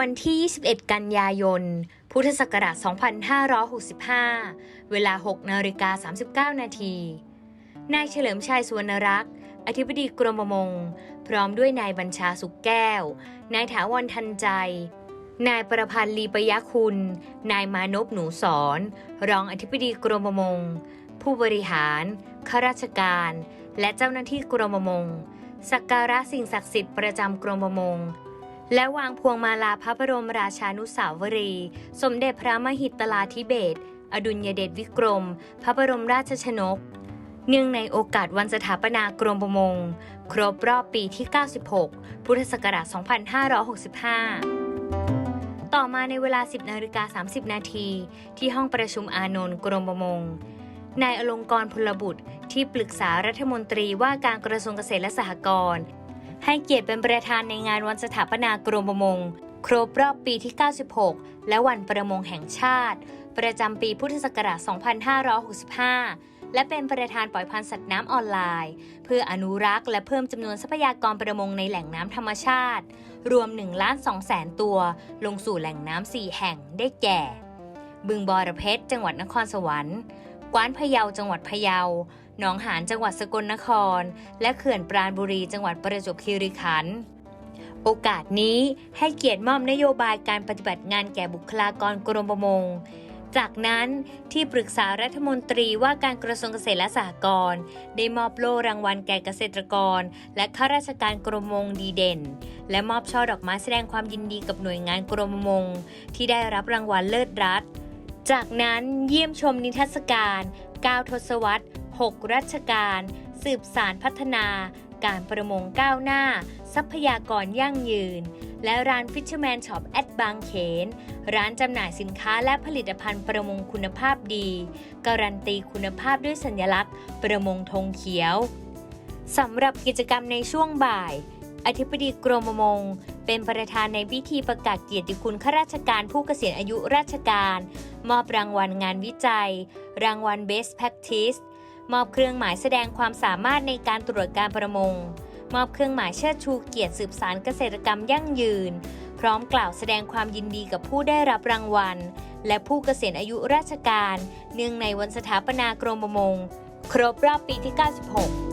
วันที่ 21 กันยายน พุทธศักราช 2565 เวลา 6นาฬิกา39 นาที นายเฉลิมชัยสวรรณรักษ์ อธิบดีกรมประมง พร้อมด้วยนายบัญชาสุขแก้ว นายถาวรทันใจ นายประพันธ์ลีปยคุณ นายมานพหนูสอน รองอธิบดีกรมประมง ผู้บริหาร ข้าราชการ และเจ้าหน้าที่กรมประมง สักการะสิ่งศักดิ์สิทธิ์ประจำกรมประมง และวางพวงมาลาพระบรมราชานุสาวรี สมเด็จพระมหิตลาธิเบศอดุลยเดชวิกรม พระบรมราชชนก เนื่องในโอกาสวันสถาปนากรมประมง ครบรอบปีที่ 96 พุทธศักราช 2565 ต่อมาในเวลา 10นาฬิกา30 นาทีที่ห้องประชุมอานนท์กรมประมง นายอลงกรณ์พลบุตรที่ปรึกษารัฐมนตรีว่าการกระทรวงเกษตรและสหกรณ์ ให้เกียรติเป็นประธานในงานวันสถาปนากรมประมง ครบรอบปีที่ 96 และวันประมงแห่งชาติ ประจำปีพุทธศักราช 2565 และเป็นประธานปล่อยพันธุ์สัตว์น้ำออนไลน์ เพื่ออนุรักษ์และเพิ่มจำนวนทรัพยากรประมงในแหล่งน้ำธรรมชาติ รวม1ล้าน2แสนตัว ลงสู่แหล่งน้ำ4แห่งได้แก่ บึงบอระเพ็ดจังหวัดนครสวรรค์ กวานพะเยาจังหวัดพะเยา หนองหานจังหวัดสกลนคร และเขื่อนปราณบุรีจังหวัดประจวบคีรีขันธ์โอกาสนี้ให้เกียรติมอบนโยบายการปฏิบัติงานแก่บุคลากรกรมประมง จากนั้นที่ปรึกษารัฐมนตรีว่าการกระทรวงเกษตรและสหกรณ์ได้มอบโล่รางวัลแก่เกษตรกร และข้าราชการกรมประมงดีเด่น และมอบช่อดอกไม้แสดงความยินดีกับหน่วยงานกรมประมงที่ได้รับรางวัลเลิศรัฐ จากนั้นเยี่ยมชมนิทรรศการ9ทศวรรษ 6 รัชกาลสืบสารพัฒนา การประมงก้าวหน้า ทรัพยากรยั่งยืน และร้าน Fisherman Shop แอดบางเขน ร้านจำหน่ายสินค้าและผลิตภัณฑ์ประมงคุณภาพดี การันตีคุณภาพด้วยสัญลักษณ์ ประมงธงเขียวสำหรับกิจกรรมในช่วงบ่าย อธิบดีกรมประมง เป็นประธานในพิธีประกาศเกียรติคุณข้าราชการผู้เกษียณอายุราชการ มอบรางวัลงานวิจัย รางวัล Best Practice มอบเครื่องหมายแสดงความสามารถในการตรวจการประมง มอบเครื่องหมายเชิดชูเกียรติสืบสารเกษตรกรรมยั่งยืน พร้อมกล่าวแสดงความยินดีกับผู้ได้รับรางวัล และผู้เกษียณอายุราชการ เนื่องในวันสถาปนากรมประมง ครบรอบปีที่ 96